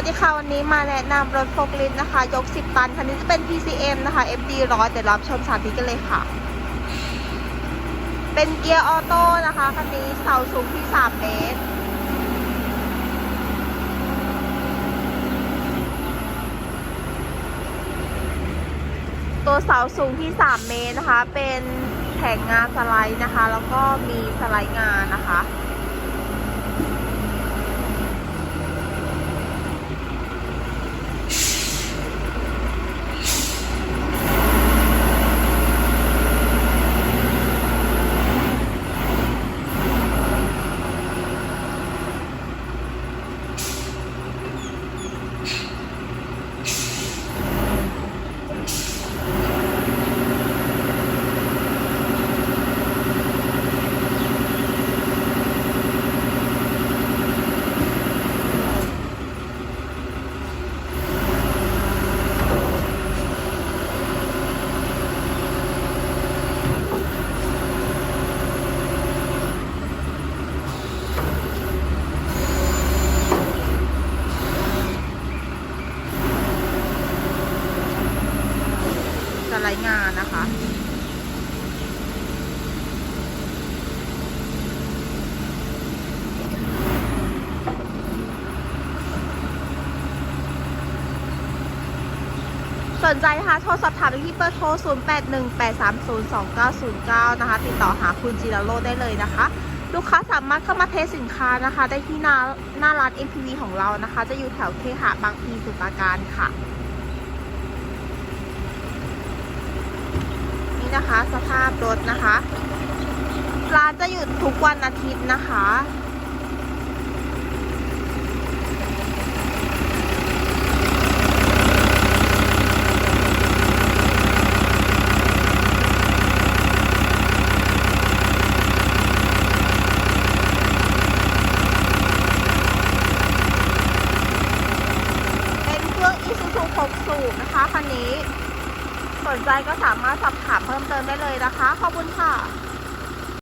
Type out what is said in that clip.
วัสดีค่ะวันนี้มาแนะนำรถโฟล์คลิฟนะคะ ยก 10 ตัน คันนี้จะเป็น PCM นะคะ FD ร้อยเดี๋ยวรับชมสาธิตกันเลยค่ะ เป็นเกียร์ออโต้นะคะ คันนี้เสาสูงที่ 3 เมตร ตัวเสาสูงที่ 3 เมตรนะคะ เป็นแผงงานสไลด์นะคะ แล้วก็มีสไลด์งานนะคะ สไลด์งานนะคะ สนใจนะคะโทรสอบถามได้ที่เบอร์โทร 0818302909 นะคะ ติดต่อหาคุณจิรโรได้เลยนะคะ ลูกค้าสามารถเข้ามาเทสสินค้านะคะ ได้ที่หน้าหน้าร้าน MPV ของเรานะคะ จะอยู่แถวเคหะบางพลีสมุทรปราการค่ะ นะคะ สภาพรถนะคะ ร้านจะหยุดทุกวันอาทิตย์นะคะ เป็นเครื่อง Isuzu 6สูบนะคะคันนี้ สนใจก็สามารถสอบถามเพิ่มเติมได้เลยนะคะ ขอบคุณค่ะ